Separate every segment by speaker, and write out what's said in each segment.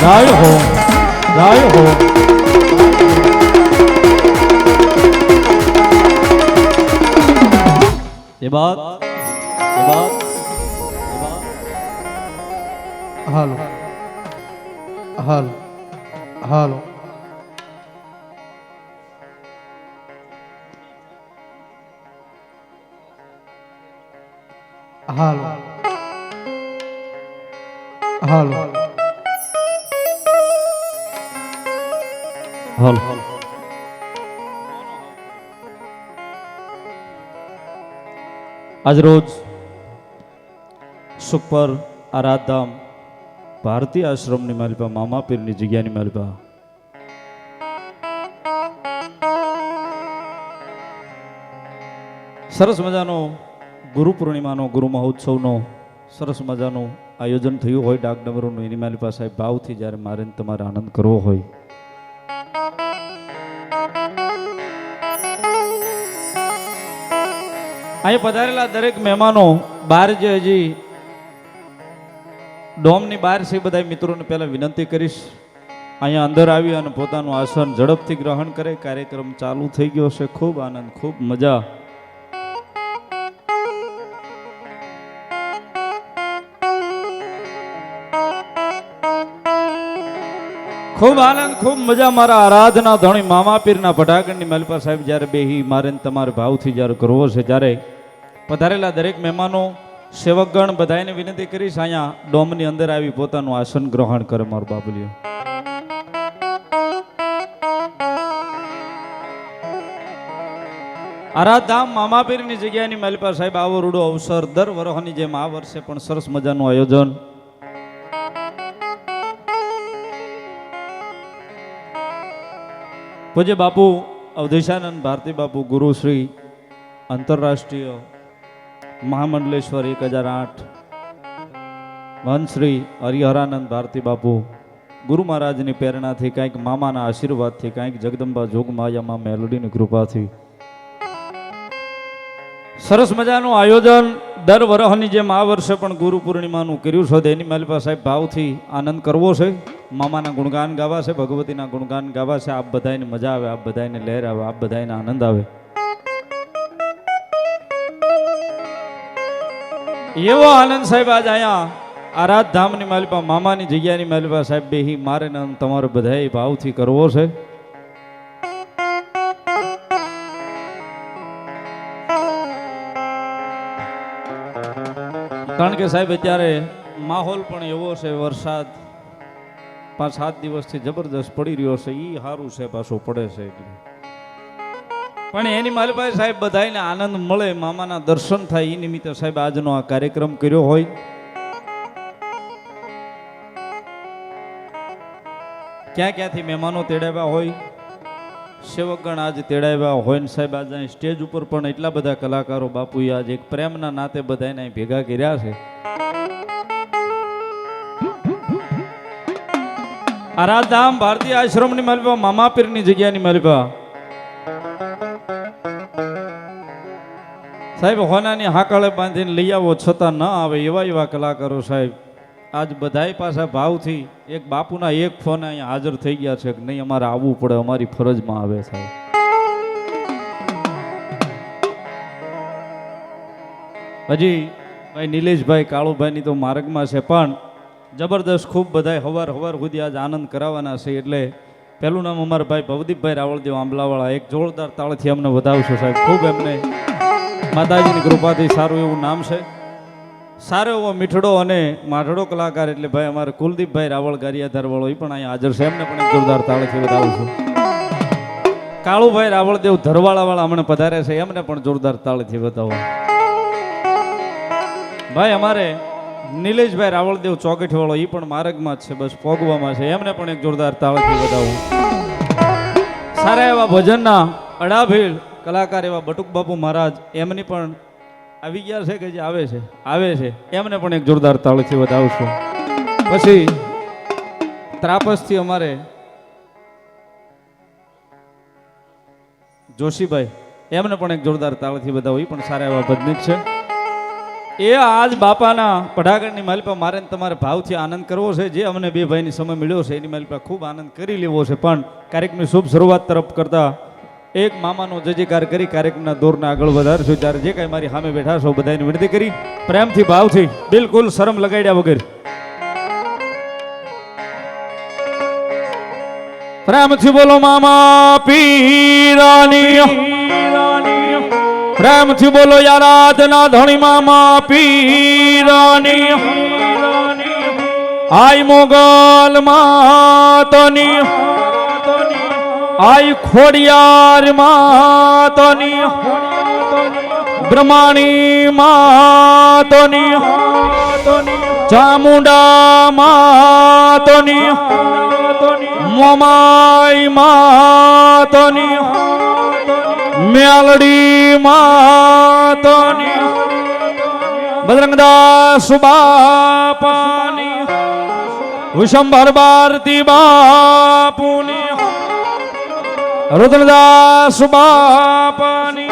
Speaker 1: જય હો જય હો એ બાત એ બાત
Speaker 2: હાલો હાલો હાલો હાલો હાલો
Speaker 1: હાલ આજરોજ સુખપર આરાધામ ભારતીય આશ્રમની માલિપા મામા પીરની જગ્યાની માલિપા સરસ મજાનો ગુરુ પૂર્ણિમાનો, ગુરુ મહોત્સવનો સરસ મજાનું આયોજન થયું હોય ડાકડમરોનું એની માલિપા સાહેબ ભાવથી જ્યારે મારે તમારે આનંદ કરવો હોય. અહીં પધારેલા દરેક મહેમાનો બહાર જે હજી ડોમની બહાર છે બધા મિત્રોને પહેલાં વિનંતી કરીશ. અહીંયા અંદર આવી અને પોતાનું આસન ઝડપથી ગ્રહણ કરે. કાર્યક્રમ ચાલુ થઈ ગયો છે. ખૂબ આનંદ, ખૂબ મજા. ખૂબ આનંદ, ખૂબ મજા. મારા આરાધના ધણી મામા પીરના ભટાકણની માલિપા સાહેબ જ્યારે બેહી, મારે તમારે ભાવથી જ્યારે કરવો છે, જ્યારે પધારેલા દરેક મહેમાનો, સેવકગણ બધાને વિનંતી કરીશ અહીંયા ડોમની અંદર આવી પોતાનું આસન ગ્રહણ કરે મારું બાબુલિયો. આરાધામ મામાપીરની જગ્યાની માલિપા સાહેબ, આવો રૂડો અવસર દર વરોહની જેમ આ વર્ષે પણ સરસ મજાનું આયોજન. પૂજ્ય બાપુ અવધેશાનંદ ભારતી બાપુ ગુરુ શ્રી આંતરરાષ્ટ્રીય મહામંડલેશ્વર એક હજાર આઠ. મહંત હરિહરાનંદ ભારતી બાપુ, ગુરુ મહારાજની પ્રેરણાથી કંઈક મામાના આશીર્વાદથી કંઈક જગદંબા જોગમાયામાં મેલોડીની કૃપાથી. સરસ મજાનું આયોજન દર વરહની જેમ આ વર્ષે પણ ગુરુ પૂર્ણિમાનું કર્યું છે. તો એની માલિપા સાહેબ ભાવથી આનંદ કરવો છે. મામાના ગુણગાન ગાવા છે, ભગવતીના ગુણગાન ગાવા છે. આપ બધાને મજા આવે, આપ બધાને લહેર આવે, આપ બધાને આનંદ આવે. એવો આનંદ સાહેબ આજ અહીંયા આરાધ ધામની માલિપા મામાની જગ્યાની માલિપા સાહેબ બે મારે નામ તમારે બધાય ભાવથી કરવો છે. કારણ કે સાહેબ અત્યારે માહોલ પણ એવો છે, વરસાદ પાંચ સાત દિવસથી જબરદસ્ત પડી રહ્યો છે એ સારું છે, પાછો પડે છે એટલે. પણ એની પાસે સાહેબ બધાને આનંદ મળે, મામાના દર્શન થાય એ નિમિત્તે સાહેબ આજનો આ કાર્યક્રમ કર્યો હોય. ક્યાં ક્યાંથી મહેમાનો તેડાવ્યા હોય, સેવકગણ આજ તેડાવ્યા હોય ને સાહેબ આજે સ્ટેજ ઉપર પણ એટલા બધા કલાકારો બાપુએ આજે એક પ્રેમના નાતે બધાને ભેગા કર્યા છે. આરાધામ ભારતીય આશ્રમની માલિકા મામા પીરની જગ્યાની માલિકા. સાહેબ, હોનાની હાકળે બાંધીને લઈ આવો, છતાં ન આવે, એવા એવા કલાકારો સાહેબ. આજ બધાય પાછા ભાવથી એક બાપુના એક ફોન અહીંયા હાજર થઈ ગયા છે કે નહીં, અમારે આવવું પડે, અમારી ફરજમાં આવે સાહેબ. હજી ભાઈ નિલેશભાઈ, કાળુભાઈની તો માર્ગમાં છે, પણ જબરદસ્ત ખૂબ બધાય હવાર હવાર સુધી આજ આનંદ કરાવવાના છે, એટલે પહેલું નામ અમારા ભાઈ ભવદીપભાઈ રાવળદેવ આંબલાવાળા, એક જોરદાર તાળથી અમને વધાવશો સાહેબ. ખૂબ એમને માતાજીની કૃપાથી સારું એવું નામ છે. સારો એવો મીઠડો અને માઠડો કલાકાર એટલે ભાઈ અમારે કુલદીપભાઈ રાવળ ગારિયાધાર વાળો એ પણ અહીંયા હાજર છે. એમને પણ જોરદાર તાળથી વધાવું છું. કાળુભાઈ રાવળદેવ ધરવાળા વાળા હમણાં પધારે છે. એમને પણ જોરદાર તાળથી વધાવો. ભાઈ અમારે નિલેશભાઈ રાવળદેવ ચોકઠી વાળો એ પણ માર્ગમાં જ છે. બસ પોગવામાં છે. એમને પણ એક જોરદાર તાળથી વધાવું. સારા એવા ભજનના અડાભીડ કલાકાર એવા બટુક બાપુ મહારાજ, એમની પણ આવી ગયા છે કે જે આવે છે? આવે છે. એમને પણ એક જોરદાર તાળથી વધાવશું પછી ત્રાપસથી અમારે જોશીભાઈ, એમને પણ એક જોરદાર તાળથી બધા પણ સારા એવા ભજનિક છે. એ આજ બાપાના પઢાગઢની માલિપા મારે તમારે ભાવથી આનંદ કરવો છે. જે અમને બે ભાઈની સમય મળ્યો છે, એની માલિપા ખૂબ આનંદ કરી લેવો છે. પણ કાર્યક્રમની શુભ શરૂઆત તરફ કરતા એક મામાનો જયજયકાર કરી કાર્યક્રમના દોરને આગળ વધારશું. ત્યારે જે કાંઈ મારી સામે બેઠા છો બધાને વિનંતી કરી. પ્રેમથી ભાવથી બિલકુલ શરમ લગાડ્યા વગર. પ્રેમથી બોલો મામા પીરાની પ્રેમથી બોલો યારાધના ધણી મામા પીરાની આઈ મોગલ માતની આઈ ખોડિયાર માતોની બ્રહ્માણી માતોની ચામુંડા માતોની મોમાઈ માતોની મેલડી માતોની બજરંગદાસ બાપાની વિશંભર ભારતી બાપુની રુદ્રદાસ બાપાની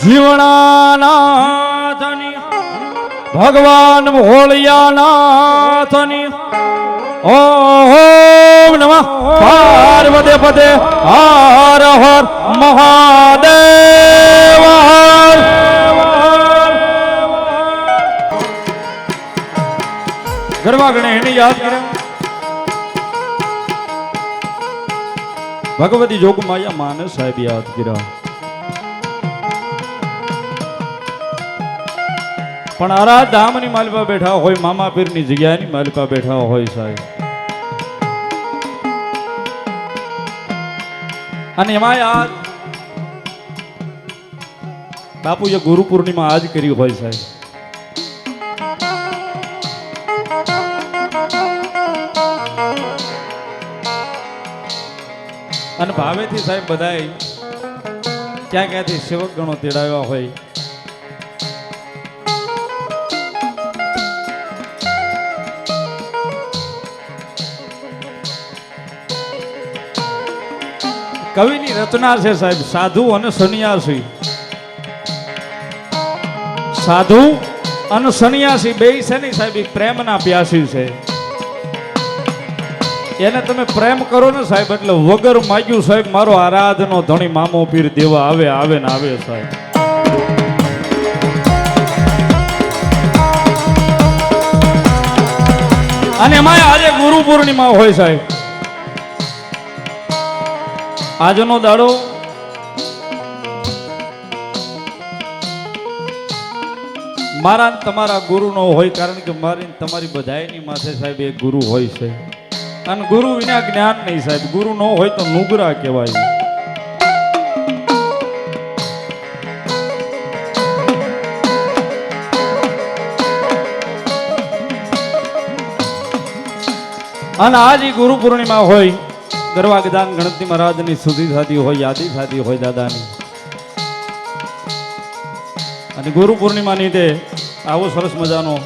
Speaker 1: જીવણાનાથની ભગવાન ભોળિયાનાથની ઓમ નમઃ પાર્વતી પદે હર હર મહાદેવ હર ગરબા ગણે એને યાદ કરે ભગવતી જોગ માયા માનસ સાહેબ યાદ કર્યા. પણ આરા ધામની માલિપા બેઠા હોય, મામા પીરની જગ્યાની માલિપા બેઠા હોય સાહેબ. અને એમાં યાદ, બાપુએ ગુરુ પૂર્ણિમા આજ કરી હોય સાહેબ. અને ભાવેથી સાહેબ બધાય ક્યાં ક્યાંથી સેવક ગણો તેડાવ્યા હોય. કવિની રચના છે સાહેબ, સાધુ અને સન્યાસી. સાધુ અને સન્યાસી બે છે નહીં સાહેબ પ્રેમના પ્યાસી છે. એને તમે પ્રેમ કરો ને સાહેબ, એટલે વગર માગ્યું સાહેબ, મારો આરાધનો ધણી મામો પીર દેવા આવે આવે ને આવે સાહેબ. અને એમાં આજે ગુરુ પૂર્ણિમા હોય સાહેબ. આજનો દાડો મારા તમારા ગુરુનો હોય, કારણ કે મારી તમારી બધાની માથે સાહેબ એક ગુરુ હોય છે. અને ગુરુ વિના જ્ઞાન નહીં સાહેબ. ગુરુ ન હોય તો નુગરા કહેવાય. અને આજ ગુરુ પૂર્ણિમા હોય, ગરવાગદાન ગણપતિ મહારાજની સુધી થતી હોય, યાદી થતી હોય દાદાની. અને ગુરુ પૂર્ણિમાની તે આવો સરસ મજાનો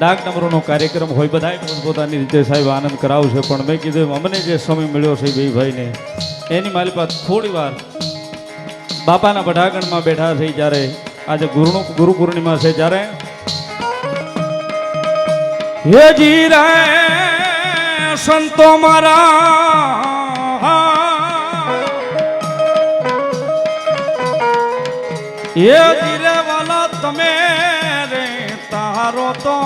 Speaker 1: ડાક નંબરોનો કાર્યક્રમ હોય બધા પોતાની રીતે સાહેબ આનંદ કરાવશે. પણ મેં કીધું અમને જે સમય મળ્યો છે ભાઈ ભાઈને, એની મારી પાસે થોડી વાર બાપાના બઢાગણમાં બેઠા છે જ્યારે આજે ગુરુ ગુરુ પૂર્ણિમા છે જ્યારે હે જીરા સંતો મારા, હે ધીરે વાલા, તમે તારો તો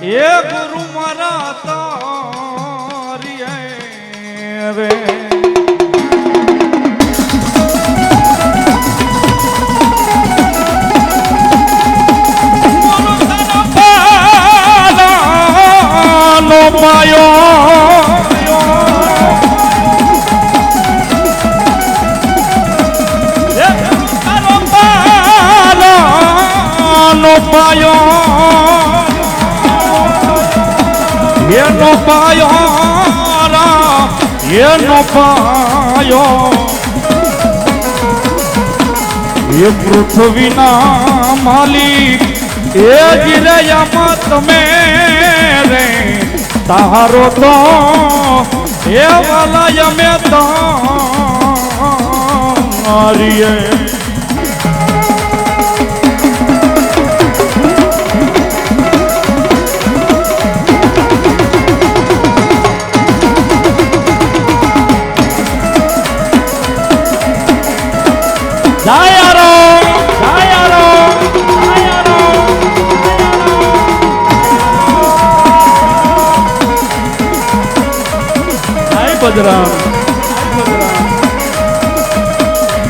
Speaker 1: એ ગુરુ મારા તારી રે. પાલાનો એનો પાયો રા, એનો પાયો એ પૃથ્વીના માલિક એ ગિરયામાં તમે રે તારો તો એ વાલા અમે તો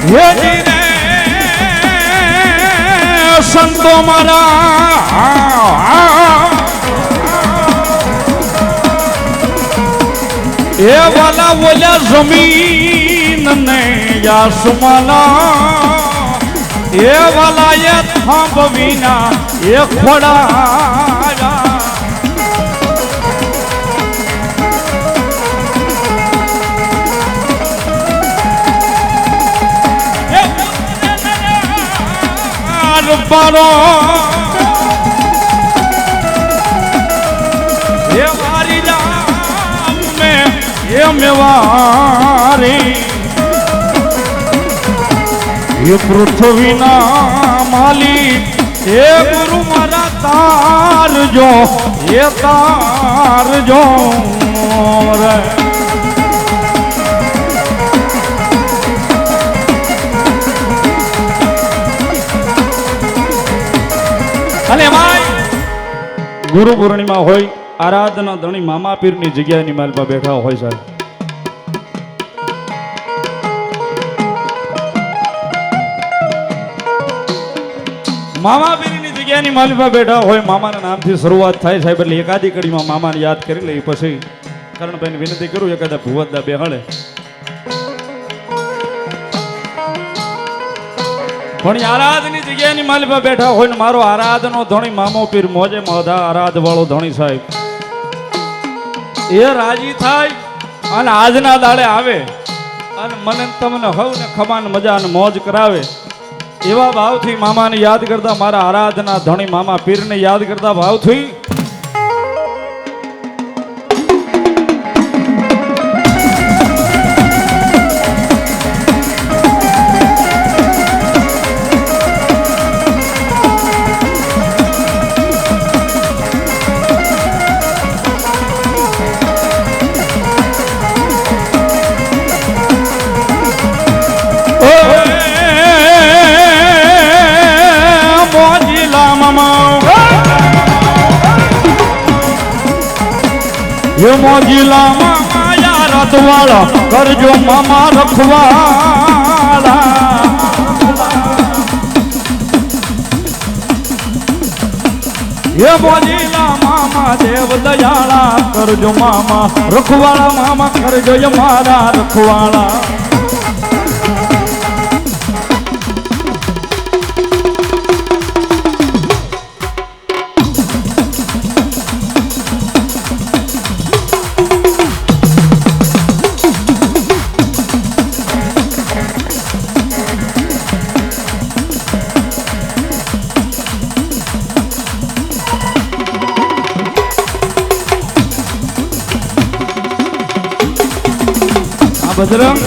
Speaker 1: હે જીને સંતો મારા. એ વાલા બોલ્યા જમીન ને યાસમાલા એ વાલા એ થાંભવીના એ ખોડા બારો હે મારી જાન મે એ મેવારી. એ પૃથ્વીના માલી હે ગુરુ મારા તારજો, એ તારજો રે અને ગુરુ પૂર્ણિમા હોય, આરાધના ધણી મામા પીરની જગ્યાની માલપા બેઠા હોય સાહેબ. મામા પીરની જગ્યાની માલપા બેઠા હોય, મામાના નામથી શરૂઆત થાય સાહેબ, એટલે એકાદી કડીમાં મામાને યાદ કરી લઈ પછી કરણભાઈને વિનંતી કરું, એકાદા ભુવતદા બેહાડે. પણ આરાધની જગ્યાની માલિકા બેઠા હોય ને મારો આરાધનો ધણી મામો પીર મોજે મોધા આરાધ વાળો ધણી સાહેબ. એ રાજી થાય અને આજના દાડે આવે અને મને તમને તમને હવને ખમાન મજા અને મોજ કરાવે. એવા ભાવથી મામાને યાદ કરતા મારા આરાધના ધણી મામા પીરને યાદ કરતા ભાવથી એ મોજીલા મામા યાર રતવાળા કરજો મામા રખવાળા. એ મોજીલા મામા દેવ દયાળા, કરજો મામા રખવાળા, મામા કરજો મારા રખવાળા. બજરંગ